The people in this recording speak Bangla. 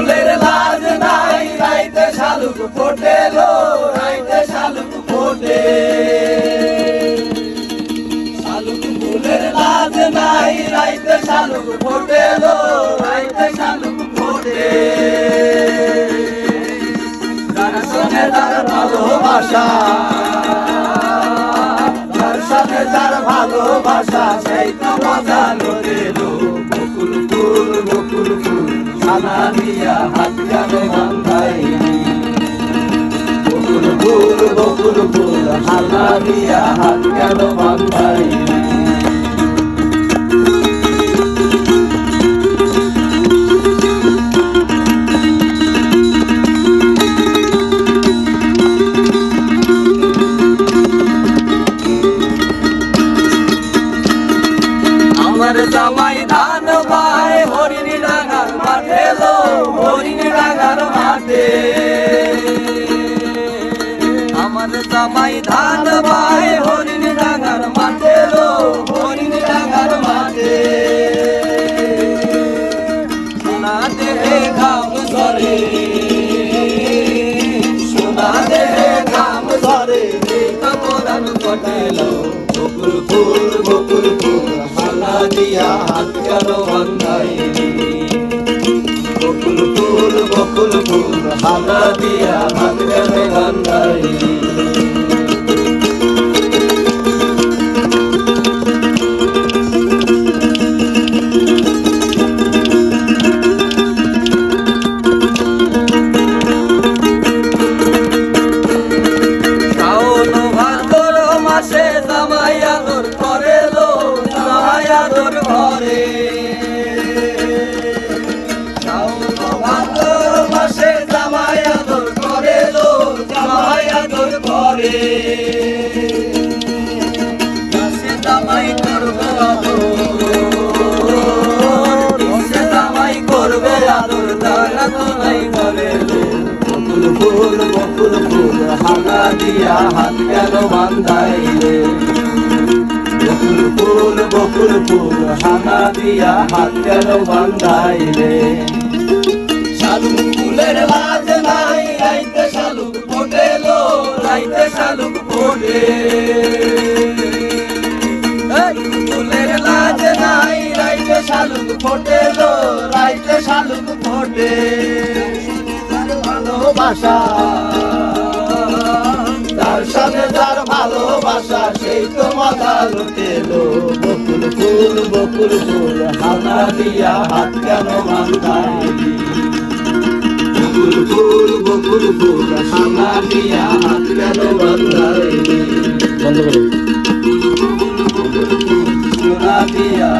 ফুলের লাজ নাই, রাইতে শালুক ফোটে লো, রাইতে শালুক ফোটে। শালুক ফুলের লাজ নাই, রাইতে শালুক ফোটে লো, রাইতে শালুক ফোটে। সঙ্গে যার ভালোবাসা সঙ্গে যার ভালোবাসা, সেই তো মজা লোকে ফুল সাদা দিয়া হাত গেল বান্ধাই বকুল ফুল বকুল ফুল সাদা দিয়া হাত গেল বান্ধাই আমার জামাই ধান পায় হরিণ ডাঙার মাঠে। আমার জামাই ধান পায় হরিণ ডাঙার মাঠে লো হরিণ ডাঙার মাঠে। সোনা দেহে ঘাম ধরে সোনা ফুল, বকুল ফুল, হালা হাত গেল বান্ধাই বকুল ফুল বকুল ফুল হালা দিয়া হাত বান্ধাই শাওন ভাদর জামাই আদর করে লো জামাই আদর ঘরে দিয়া হাত গেল বান্ধাইলে? বকুল ফুল বকুল ফুল হালা দিয়া হাত গেল বান্ধাইলে? শালুক ফুলের লাজ নাই, রাইতে শালুক ফোটে লো রাইতে শালুক ফোটে। ফুলের লাজ নাই, রাইতে শালুক ফোটে রাইতে শালুক ফোটে। ভালোবাসা সাথে যার ভালোবাসা, সেই তো মাথা লুটেলো বকুল ফুল বকুল ফুল হাতা দিয়া হাত কেন বান্ধাইলি বকুল ফুল বকুল ফুল হাতা দিয়া হাত কেন বান্ধাইলি বন্ধ করো দিয়া